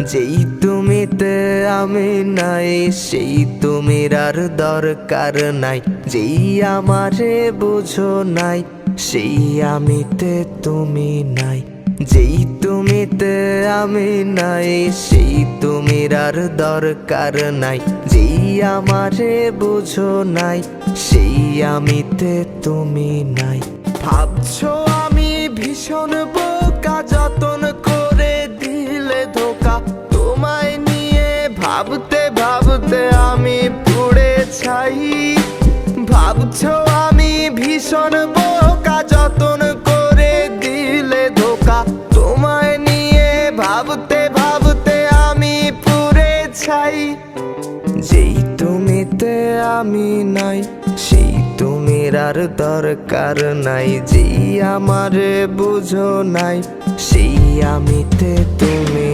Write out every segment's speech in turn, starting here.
যেই তুমিতে আমি নাই, সেই তুমির আর দরকার নাই। যেই আমারে বুঝো নাই, সেই আমিতে তুমি নাই। যেই তুমিতে আমি নাই, সেই তুমির আর দরকার নাই। যেই আমারে বুঝো নাই, সেই আমিতে তুমি নাই। ভাবছ আমি ভীষণ ছাই ভাবছ আমি ভীষণ বোকা, যতন করে দিলে ধোকা। তোমায় নিয়ে ভাবতে ভাবতে আমি পুরে ছাই যেই তুমিতে আমি নাই, সেই তুমির আর দরকার নাই। যেই আমার বুঝো নাই, সেই আমিতে তুমি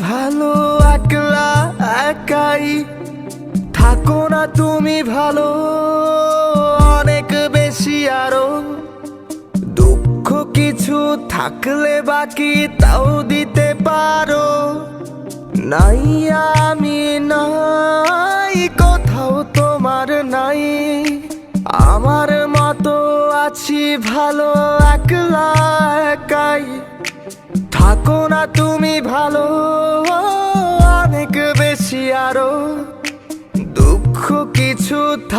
ভালো একলা একাই থাকো না তুমি ভালো। অনেক বেশি আরও। দুঃখ কিছু থাকলে বাকি তাও দিতে পারো। নাই আমি, নাই কোথাও তোমার নাই। আমার মতো আছি ভালো একলা একাই। থাকো না তুমি ভালো।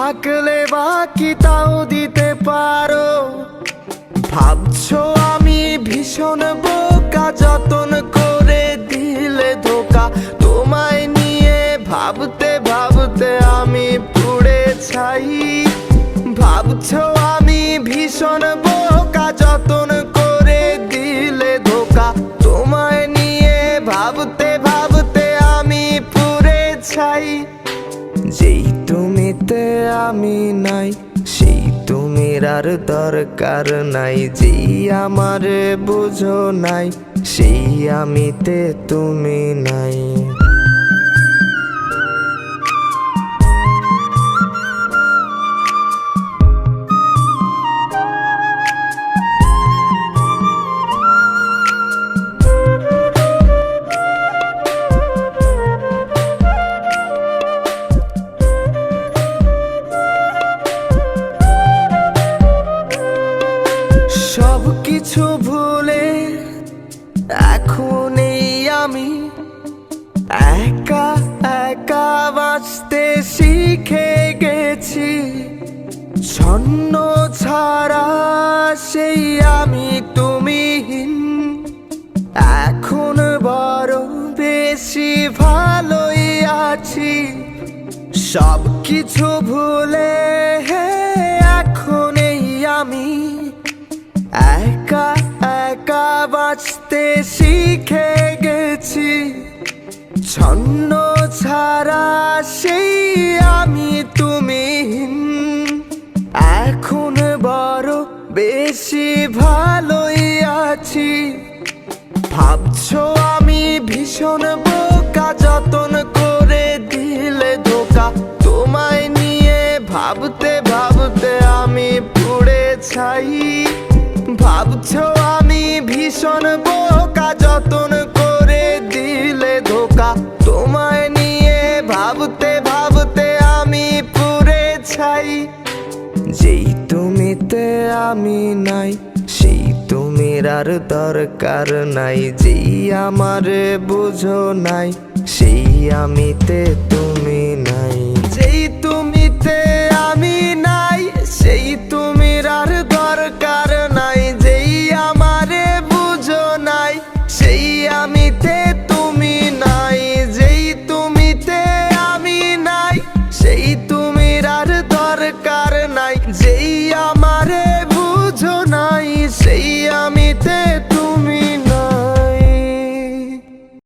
থাকলে বাকি তাও দিতে পারো। ভাবছ আমি ভীষণ বোকা, যতন করে দিলে ধোকা। তোমায় নিয়ে ভাবতে ভাবতে আমি পুড়ে ছাই। ভাবছ আমি ভীষণ বোকা, যতন তুমিতে আমি নাই। সেই তুমির আর দরকার নাই। যেই আমার বুঝো নাই, সেই আমিতে তুমি নাই। কিছু ভুলে এখন এই আমি একা একা বাঁচতে শিখে গেছি। ছন্ন ছাড়া সেই আমি তুমিহীন। এখন বড় বেশি ভালোই আছি। সব কিছু ভুলে এখন বাঁচতে শিখে গেছি। ছন্ন ছাড়া সেই আমি তুমি এখন বড় বেশি ভালোই আছি। ভাবছ আমি ভীষণ বোকা, যতন করে দিলে ধোকা। তোমায় নিয়ে ভাবতে ভীষণ বোকা, যতন করে দিলে ধোকা। তোমায় নিয়ে ভাবতে ভাবতে আমি পুড়ে ছাই। যেই তুমিতে আমি নাই, সেই তুমির আর দরকার নাই। যেই আমারে বুঝো নাই, সেই আমিতে তুমি